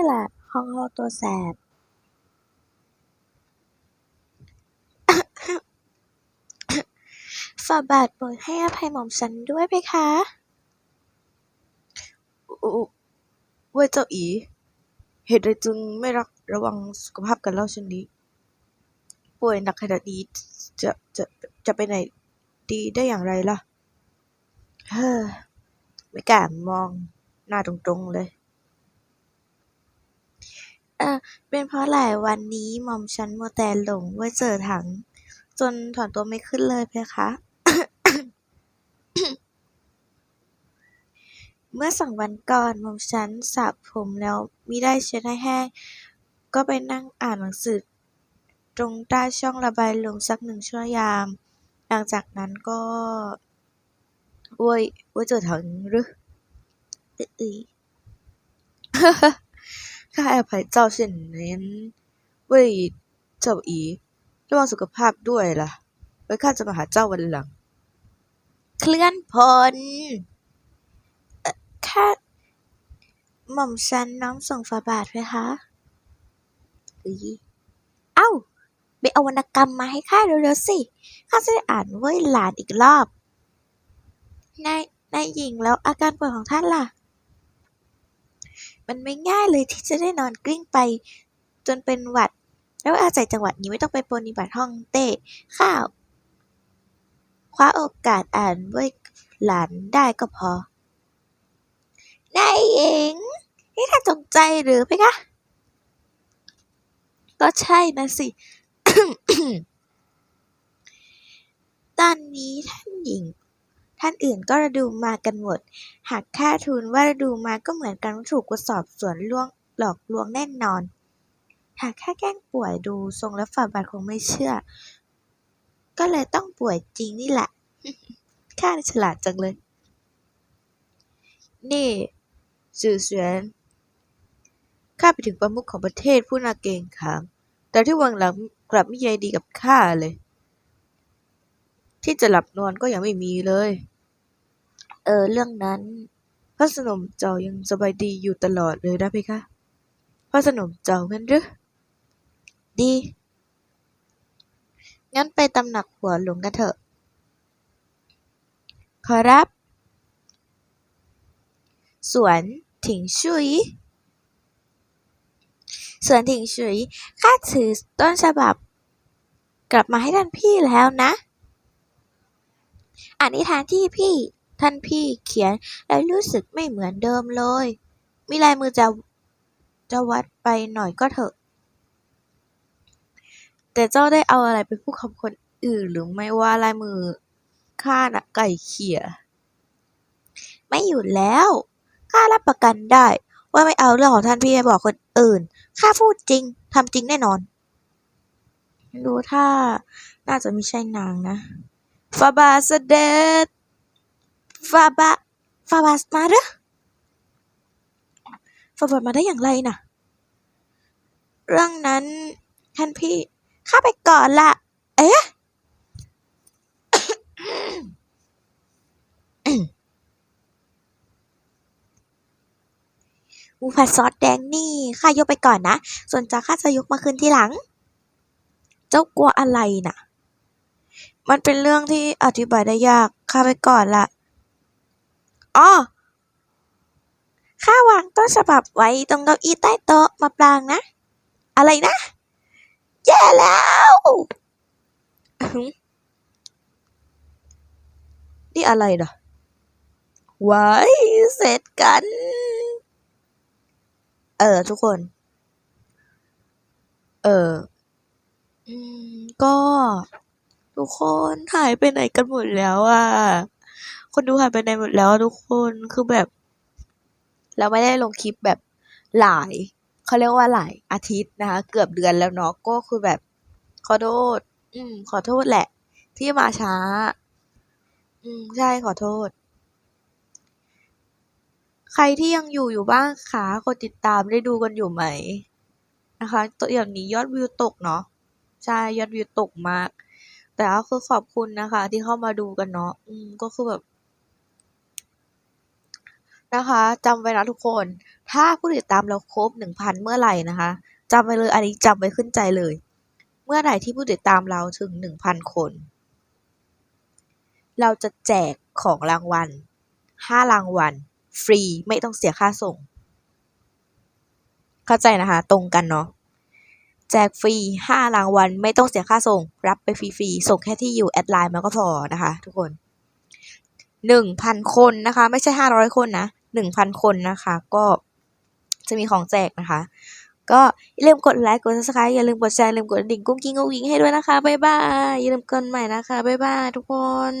ี่แหละห้องห้องตัวแสบ ฝ่าบาทโปรดให้อภัยหม่อมฉันด้วยเพคะเว้ยเจ้าอี เหตุใดจึงไม่รักระวังสุขภาพกันเล่าเช่นนี้ ป่วยหนักขนาดนี้จะจะจะไปไหนดีได้อย่างไรล่ะ เฮ้อ ไม่กล้ามองหน้าตรงๆเลย เออเป็นเพราะหลายวันนี้หม่อมฉันมัวแต่หลงว่าเจอถัง จนถอนตัวไม่ขึ้นเลยเพคะ เมื่อสองวันก่อนหม่อมฉันสระผมแล้วมิได้เช็ดให้แห้ง ก็ไปนั่งอ่านหนังสือ ตรงใต้ช่องระบายลมสักหนึ่งชั่วยาม หลังจากนั้นก็เว้ยเว้ยเจอถังหรืออึย ข้าให้อภัยเจ้าเช่นนั้นเว้ยเจ้าอี ระวังสุขภาพด้วยล่ะ ไว้ข้าจะมาหาเจ้าวันหลัง เคลื่อนพลข้าหม่อมฉันน้อมส่งฝาบาทเพคะอึยเอ้าไปเอาวรรณกรรมมาให้ข้าเร็วๆสิ ข้าจะได้อ่านเว้ยหลานอีกรอบ นาย นายหญิงแล้วอาการป่วยของท่านล่ะ มันไม่ง่ายเลยที่จะได้นอนกลิ้งไป จนเป็นหวัด แล้วอาศัยจังหวะนี้ไม่ต้องไปปรนิบัติห้องเต้ข้าว คว้าโอกาสอ่านเว้ยหลานได้ก็พอนายหญิงนี่ท่านจงใจหรือเพคะก็ใช่นะสิ ตอนนี้ท่านหญิง ท่านอื่นก็ระดูมากันหมด หากข้าทูลว่าระดูมาก็เหมือนกันถูกกสอบสวนล่วงหลอกลวงแน่นอน หากข้าแกล้งป่วยดูทรงและฝ่าบาทคงไม่เชื่อ ก็เลยต้องป่วยจริงนี่แหละ ข้าฉลาดจังเลย นี่สื่อเสวียนข้าไปถึงประมุขของประเทศผู้นาเกงขาม แต่ที่วังหลังกลับไม่ใยดีกับข้าเลย ที่จะหลับนอนก็ยังไม่มีเลย เออเรื่องนั้น พระสนมเจ้ายังสบายดีอยู่ตลอดเลยนะเพคะ พระสนมเจ้างั้นหรือ ดี งั้นไปตำหนักหัวหลวงกันเถอะ ขอรับ สวนถิงชุยสวนถิงชุยข้าถือต้นฉบับ กลับมาให้ท่านพี่แล้วนะอ่านนิทานที่พี่ ท่านพี่เขียนแล้วรู้สึกไม่เหมือนเดิมเลย มีลายมือจะจะวัดไปหน่อยก็เถอะ แต่เจ้าได้เอาอะไรไปพูดคำคนอื่นหรือไม่ว่าลายมือข้าน่ะไก่เขี่ย ไม่อยู่แล้วข้ารับประกันได้ ว่าไม่เอาเรื่องของท่านพี่ไปบอกคนอื่นข้าพูดจริงทำจริงแน่นอนดูถ้าน่าจะไม่ใช่นางนะฟาบาทเสด็จ ฟาบะฟาบาสมาเหรอฟาบาสมาได้อย่างไรน่ะ เรื่องนั้นท่านพี่ข้าไปก่อนละ เอ๊ะหมูผัดซอสแดงนี่ข้ายกไปก่อนนะ ส่วนจะข้าจะยกมาคืนทีหลัง เจ้ากลัวอะไรน่ะ มันเป็นเรื่องที่อธิบายได้ยาก ข้าไปก่อนละ อ๋อข้าวางต้นฉบับไว้ตรงเก้าอี้ใต้โต๊ะมาปรางนะ อะไรนะ แย่แล้วนี่อะไรนะไว้เสร็จกัน เออ ทุกคน เอออืมก็ ทุกคนหายไปไหนกันหมดแล้วอะ คนดูหายไปไหนหมดแล้วทุกคนคือแบบ เราไม่ได้ลงคลิปแบบหลายเขาเรียกว่าหลายอาทิตย์นะคะ เกือบเดือนแล้วเนาะก็คือแบบ ขอโทษ อืม ขอโทษแหละ ที่มาช้า อืม ใช่ขอโทษ ใครที่ยังอยู่อยู่บ้างคะกดติดตามได้ดูกันอยู่ไหมนะคะตัวอย่างนี้ยอดวิวตกเนาะใช่ยอดวิวตกมาก แต่ก็คือขอบคุณนะคะ ที่เข้ามาดูกันเนาะอืมก็คือแบบ นะคะจำไว้นะทุกคน ถ้าผู้ติดตามเราครบ 1,000 เมื่อไหร่นะคะจำไว้เลย อันนี้จำไว้ขึ้นใจเลย เมื่อไหร่ที่ผู้ติดตามเราถึง 1,000 คน เราจะแจกของรางวัล 5 รางวัล ฟรีไม่ต้องเสียค่าส่ง เข้าใจนะคะ ตรงกันเนาะแจกฟรี 5 รางวัล ไม่ต้องเสียค่าส่ง รับไปฟรีๆ ส่งแค่ที่อยู่แอดไลน์มาก็พอนะคะ ทุกคน 1,000 คนนะคะ ไม่ใช่ 500 คนนะ 1,000 คนนะคะ ก็จะมีของแจกนะคะ ก็อย่าลืมกดไลค์กด subscribe อย่าลืมกดแชร์อย่าลืมกดดิ่งกุ้งกิ้งกุ้งวิงให้ด้วยนะคะบ๊ายบายอย่าลืมกันใหม่นะคะบ๊ายบายทุกคน